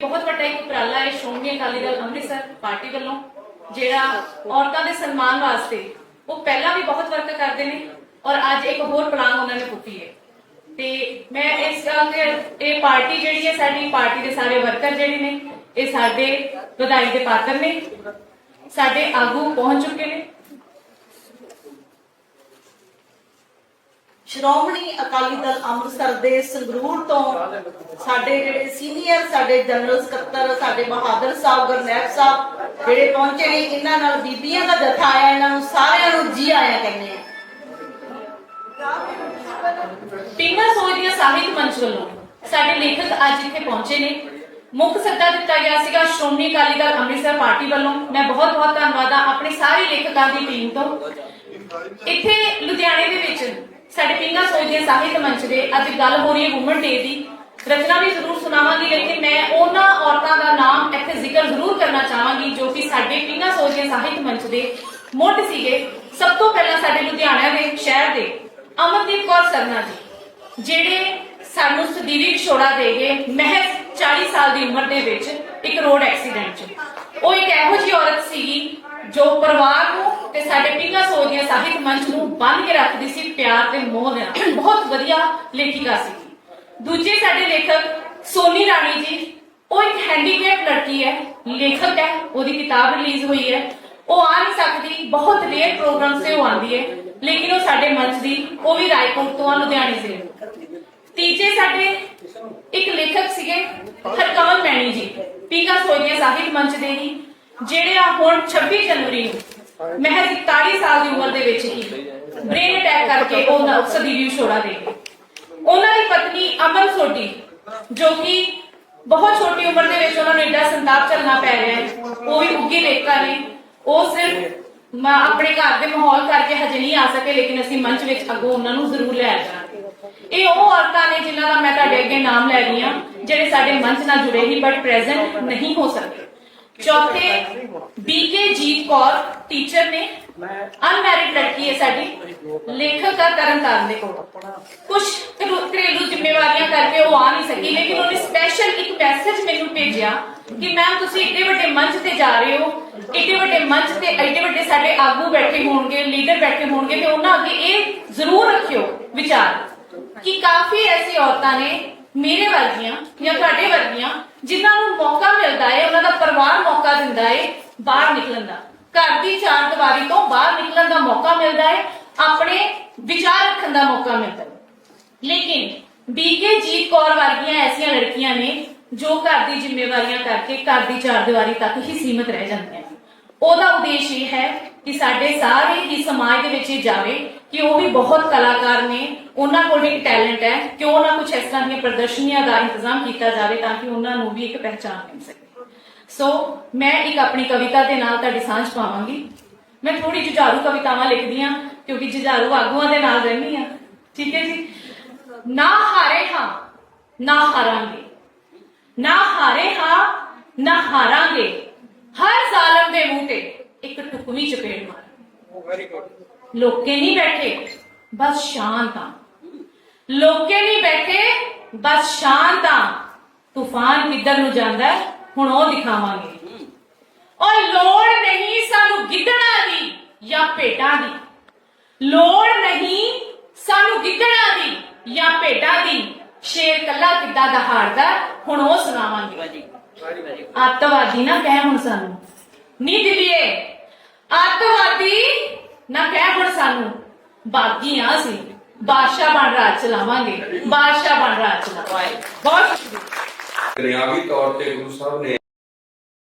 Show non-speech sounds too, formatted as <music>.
ਬਹੁਤ ਵੱਡਾ ਇੱਕ ਉਪਰਾਲਾ ਹੈ, ਸ਼੍ਰੋਮਣੀ ਅਕਾਲੀ ਦਲ ਅੰਮ੍ਰਿਤਸਰ ਪਾਰਟੀ ਵੱਲੋਂ, ਜਿਹੜਾ ਔਰਤਾਂ ਦੇ ਸਨਮਾਨ ਵਾਸਤੇ ਉਹ ਪਹਿਲਾਂ ਵੀ ਬਹੁਤ ਵਰਕ ਕਰਦੇ ਨੇ ਔਰ ਅੱਜ ਇੱਕ ਹੋਰ ਪਲਾਨ ਉਹਨਾਂ ਨੇ ਪੁੱਟੀ ਹੈ। ਤੇ ਮੈਂ ਇਸ ਕਰਕੇ ਇਹ ਪਾਰਟੀ ਜਿਹੜੀ ਹੈ, ਸਾਡੀ ਪਾਰਟੀ ਦੇ ਸਾਰੇ ਵਰਕਰ ਜਿਹੜੇ ਨੇ, ਇਹ ਸਾਡੇ ਵਧਾਈ ਦੇ ਪਾਤਰ ਨੇ, ਸਾਡੇ ਆਗੂ ਪਹੁੰਚ ਚੁੱਕੇ ਨੇ। ਸ਼੍ਰੋਮਣੀ ਅਕਾਲੀ ਦਲ ਅੰਮ੍ਰਿਤਸਰ ਦੇ ਸੰਗਰੂਰ ਤੋਂ ਸਾਡੇ ਜਿਹੜੇ ਸੀਨੀਅਰ, ਸਾਡੇ ਜਨਰਲ ਸਕੱਤਰ, ਸਾਡੇ ਬਹਾਦਰ ਸਾਹਿਬ, ਗੁਰਨੈਬ ਸਾਹਿਬ ਜਿਹੜੇ ਪਹੁੰਚੇ ਨੇ, ਇਹਨਾਂ ਨਾਲ ਬੀਬੀਆਂ ਦਾ ਜਥਾ ਆਇਆ, ਇਹਨਾਂ ਨੂੰ ਸਾਰਿਆਂ ਨੂੰ ਜੀ ਆਇਆਂ ਕਹਿੰਦੇ ਆ। ਪਿੰਗਾ ਸੋਚ ਸਾਹਿਤ ਮੰਚ ਵੱਲੋਂ ਸਾਡੇ ਲੇਖਕ ਅੱਜ ਇੱਥੇ ਪਹੁੰਚੇ ਨੇ। ਮੁੱਖ ਸੱਦਾ ਦਿੱਤਾ ਗਿਆ ਸੀਗਾ ਸ਼੍ਰੋਮਣੀ ਅਕਾਲੀ ਦਲ ਅੰਮ੍ਰਿਤਸਰ ਪਾਰਟੀ ਵੱਲੋਂ। ਮੈਂ ਬਹੁਤ ਬਹੁਤ ਧੰਨਵਾਦ ਆ ਆਪਣੇ ਸਾਰੇ ਲੇਖਕਾਂ ਦੀ ਟੀਮ ਤੋਂ। ਇੱਥੇ ਲੁਧਿਆਣੇ ਦੇ ਵਿੱਚ ਸਾਡੇ ਪਿੰਗਾ ਸੋਚ ਸਾਹਿਤ ਮੰਚ ਦੇ ਅੱਜ ਗੱਲ ਹੋ ਰਹੀ ਹੈ ਵੂਮਨ ਡੇ ਦੀ। ਰਚਨਾ ਵੀ ਜ਼ਰੂਰ ਸੁਣਾਵਾਂਗੀ, ਲੇਕਿਨ ਮੈਂ ਉਹਨਾਂ ਔਰਤਾਂ ਦਾ ਨਾਮ ਇੱਥੇ ਜ਼ਿਕਰ ਜ਼ਰੂਰ ਕਰਨਾ ਚਾਹਾਂਗੀ ਜੋ ਕਿ ਸਾਡੇ ਪਿੰਗਾ ਸੋਚ ਸਾਹਿਤ ਮੰਚ ਦੇ ਮੁੱਢ ਸੀਗੇ। ਸਭ ਤੋਂ ਪਹਿਲਾਂ ਸਾਡੇ ਲੁਧਿਆਣਾ ਦੇ ਸ਼ਹਿਰ ਦੇ ਅਮਨਦੀਪ ਕੌਰ ਸਰਨਾ ਜੀ, ਜਿਹੜੇ ਸਾਨੂੰ ਸਦੀਵੀ ਛੋੜਾ ਦੇ ਗਏ ਮਹਿਜ਼ 40 ਸਾਲ ਦੀ ਉਮਰ ਦੇ ਵਿੱਚ ਇੱਕ ਰੋਡ ਐਕਸੀਡੈਂਟ 'ਚ। ਉਹ ਇੱਕ ਇਹੋ ਜਿਹੀ ਔਰਤ ਸੀਗੀ ਜੋ ਪਰਿਵਾਰ ਨੂੰ ਤੇ ਸਾਡੇ ਪਿੰਗਾ ਸੋਦੀਆਂ ਸਾਹਿਤ ਮੰਚ ਨੂੰ ਬੰਨ ਕੇ ਰੱਖਦੀ ਸੀ, ਪਿਆਰ ਤੇ ਮੋਹ ਦੇ ਨਾਲ। <clears throat> ਬਹੁਤ ਵਧੀਆ ਲੇਖਿਕਾ ਸੀ। ਦੂਜੇ ਸਾਡੇ ਲੇਖਕ ਸੋਨੀ ਰਾਣੀ ਜੀ, ਉਹ ਇੱਕ ਹੈਂਡੀਕੈਪ ਲੜਕੀ ਹੈ, ਲੇਖਕ ਹੈ, ਉਹਦੀ ਕਿਤਾਬ ਰਿਲੀਜ਼ ਹੋਈ ਹੈ। ਉਹ ਆ ਨਹੀਂ ਸਕਦੀ, ਬਹੁਤ ਰੇਅਰ ਪ੍ਰੋਗਰਾਮ ਸੇ ਉਹ ਆਂਦੀ ਹੈ, ਲੇਕਿਨ ਉਹ ਸਾਡੇ ਮੰਚ ਦੀ, ਉਹ ਵੀ ਰਾਏਕੋਟ ਤੋਂ ਆ, ਲੁਧਿਆਣੇ ਸੇ। ਤੀਜੇ ਸਾਡੇ ਇੱਕ ਲੇਖਕ ਸੀਗੇ ਹਰਕਮਲ ਮੈਣੀ ਜੀ ਪੀਗਾ ਸੋਈਆਂ ਸਾਹਿਤ ਮੰਚ ਦੇ ਹੀ। ਜਿਹੜੇ ਆ ਹੁਣ 26 ਜਨਵਰੀ ਨੂੰ ਮਹਿਜ਼ 41 ਸਾਲ ਦੀ ਉਮਰ ਦੇ ਵਿੱਚ ਹੀ ਬ੍ਰੇਨ ਅਟੈਕ ਕਰਕੇ ਉਹ ਸਦੀਵੀ ਛੋੜਾ ਦੇ ਉਹਨਾਂ ਦੀ ਪਤਨੀ ਅਮਨ ਸੋਢੀ, ਜੋ ਕਿ ਬਹੁਤ ਛੋਟੀ ਉਮਰ ਦੇ ਵਿੱਚ ਉਹਨਾਂ ਨੂੰ ਏਡਾ ਸੰਤਾਪ ਝੱਲਣਾ ਪੈ ਰਿਹਾ ਹੈ, ਉਹ ਵੀ ਉੱਗੀ ਲੇਖਕਾਂ ਨੇ। ਉਹ ਸਿਰਫ ਆਪਣੇ ਘਰ ਦੇ ਮਾਹੌਲ ਕਰਕੇ ਹਜੇ ਨਹੀਂ ਆ ਸਕੇ, ਲੇਕਿਨ ਅਸੀਂ ਮੰਚ ਵਿੱਚ ਅੱਗੋਂ ਉਹਨਾਂ ਨੂੰ ਜ਼ਰੂਰ ਲੈ ਜਾਵਾਂਗੇ ਇਹ ਉਹ ਔਰਤਾਂ ਨੇ ਜਿਨ੍ਹਾਂ ਦਾ ਮੈਂ ਤੁਹਾਡੇ ਅੱਗੇ ਨਾਮ ਲੈ ਰਹੀ ਹਾਂ, ਜਿਹੜੇ ਸਾਡੇ ਮੰਚ ਨਾਲ ਜੁੜੇ ਹੀ ਬਟ ਪ੍ਰੈਜ਼ੈਂਟ ਨਹੀਂ ਹੋ ਸਕੇ ਚੌਥੇ ਬੀਕੇ ਜੀਤ ਕੌਰ ਟੀਚਰ ਨੇ ਅਨਮੈਰਿਡ ਲੜਕੀ ਹੈ ਸਾਡੀ ਲੇਖਕ ਆ ਤਰਨਤਾਰਨ ਦੇ ਕੋਲ ਕੁਝ ਘਰੇਲੂ ਜ਼ਿੰਮੇਵਾਰੀਆਂ ਕਰਕੇ ਉਹ ਆ ਨਹੀਂ ਸਕੀ ਲੇਕਿਨ ਉਹਨੇ ਸਪੈਸ਼ਲ ਇੱਕ ਮੈਸੇਜ ਮੈਨੂੰ ਭੇਜਿਆ ਕਿ ਮੈਮ ਤੁਸੀਂ ਏਡੇ ਵੱਡੇ ਮੰਚ ਤੇ ਜਾ ਰਹੇ ਹੋ ਏਡੇ ਵੱਡੇ ਮੰਚ ਤੇ ਏਡੇ ਵੱਡੇ ਸਾਡੇ ਆਗੂ ਬੈਠੇ ਹੋਣਗੇ ਲੀਡਰ ਬੈਠੇ ਹੋਣਗੇ ਤੇ ਉਹਨਾਂ ਅੱਗੇ ਇਹ ਜ਼ਰੂਰ ਰੱਖਿਓ ਵਿਚਾਰ ਕਿ ਕਾਫੀ ਐਸੀ ਔਰਤਾਂ ਨੇ ਮੇਰੇ ਵਰਗੀਆਂ ਜਾਂ ਤੁਹਾਡੇ ਵਰਗੀਆਂ ਜਿਨ੍ਹਾਂ ਨੂੰ ਮੌਕਾ ਮਿਲਦਾ ਹੈ ਉਹਨਾਂ ਦਾ ਪਰਿਵਾਰ ਮੌਕਾ ਦਿੰਦਾ ਹੈ ਬਾਹਰ ਨਿਕਲਣ ਦਾ। ਘਰ ਦੀ ਚਾਰ ਦੀਵਾਰੀ ਤੋਂ ਬਾਹਰ ਨਿਕਲਣ ਦਾ ਮੌਕਾ ਮਿਲਦਾ ਹੈ ਆਪਣੇ ਵਿਚਾਰ ਰੱਖਣ ਦਾ ਮੌਕਾ ਮਿਲਦਾ ਹੈ ਲੇਕਿਨ ਬੀਕੇ ਜੀਤ ਕੌਰ ਵਰਗੀਆਂ ਐਸੀਆਂ ਲੜਕੀਆਂ ਨੇ ਜੋ ਘਰ ਦੀ ਜ਼ਿੰਮੇਵਾਰੀਆਂ ਕਰਕੇ ਘਰ ਦੀ ਚਾਰ ਦੀਵਾਰੀ ਤੱਕ ਹੀ ਸੀਮਿਤ ਰਹਿ ਜਾਂਦੀਆਂ ਨੇ। ਉਹਦਾ ਉਦੇਸ਼ ਇਹ ਹੈ ਕਿ ਸਾਡੇ ਸਾਰੇ ਹੀ ਸਮਾਜ ਦੇ ਵਿੱਚ ਇਹ ਜਾਵੇ ਕਿ ਉਹ ਵੀ ਬਹੁਤ ਕਲਾਕਾਰ ਨੇ, ਉਹਨਾਂ ਕੋਲ ਵੀ ਇੱਕ ਟੈਲੈਂਟ ਹੈ ਕਿਉਂ ਨਾ ਕੁਝ ਇਸ ਤਰ੍ਹਾਂ ਦੀਆਂ ਪ੍ਰਦਰਸ਼ਨੀਆਂ ਦਾ ਇੰਤਜ਼ਾਮ ਕੀਤਾ ਜਾਵੇ ਤਾਂ ਕਿ ਉਹਨਾਂ ਨੂੰ ਵੀ ਇੱਕ ਪਹਿਚਾਣ ਮਿਲ ਸਕੇ। ਸੋ ਮੈਂ ਇੱਕ ਆਪਣੀ ਕਵਿਤਾ ਦੇ ਨਾਲ ਤੁਹਾਡੀ ਸਾਂਝ ਪਾਵਾਂਗੀ। ਮੈਂ ਥੋੜੀ ਜੁਝਾਰੂ ਕਵਿਤਾਵਾਂ ਲਿਖਦੀ ਹਾਂ, ਕਿਉਂਕਿ ਜੁਝਾਰੂ ਆਗੂਆਂ ਦੇ ਨਾਲ ਰਹਿੰਦੀ ਆ ਠੀਕ ਹੈ ਜੀ? ਨਾ ਹਾਰੇ ਹਾਂ, ਨਾ ਹਾਰਾਂਗੇ। ਨਾ ਹਾਰੇ ਹਾਂ, ਨਾ ਹਾਰਾਂਗੇ। ਹਰ ਜ਼ਾਲਮ ਦੇ ਮੂੰਹ ਤੇ ਇੱਕ ਟੁਕਮੀ ਚਪੇੜ ਮਾਰ। ਲੋਕੇ ਨਹੀਂ ਬੈਠੇ ਬਸ ਸ਼ਾਂਤ ਆ। ਲੋਕੇ ਨਹੀਂ ਬੈਠੇ ਬਸ ਸ਼ਾਂਤ ਆ। ਤੂਫਾਨ ਕਿੱਧਰ ਨੂੰ ਜਾਂਦਾ ਹੁਣ ਉਹ ਦਿਖਾਵਾਂਗੇ। ਔਰ ਲੋੜ ਨਹੀਂ ਸਾਨੂੰ ਗਿੱਦੜਾਂ ਦੀ ਜਾਂ ਭੇਡਾਂ ਦੀ। ਲੋੜ ਨਹੀਂ ਸਾਨੂੰ ਗਿੱਦੜਾਂ ਦੀ ਜਾਂ ਭੇਡਾਂ ਦੀ। ਸ਼ੇਰ ਕੱਲਾ ਕਿੱਦਾਂ ਦਹਾੜਦਾ ਹੁਣ ਉਹ ਸੁਣਾਵਾਂਗੇ। ਅੱਤਵਾਦੀ ਨਾ ਕਹਿ ਹੁਣ ਸਾਨੂੰ। ਨੀ ਦਿਲੀਏ ਅੱਤਵਾਦੀ ਨਾ ਕਹਿ ਹੁਣ ਸਾਨੂੰ, ਬਾਗੀਆਂ ਸੀ। ਬਾਦਸ਼ਾਹ ਬਣ ਰਾਜ ਚਲਾਵਾਂਗੇ। ਬਾਦਸ਼ਾਹ ਬਣ ਰਾਜ ਚਲਾਵਾਂਗੇ। ਬਹੁਤ ਸ਼ੁਕਰੀਆ। ਦੁਨਿਆਵੀ ਤੌਰ ਤੇ ਗੁਰੂ ਸਾਹਿਬ ਨੇ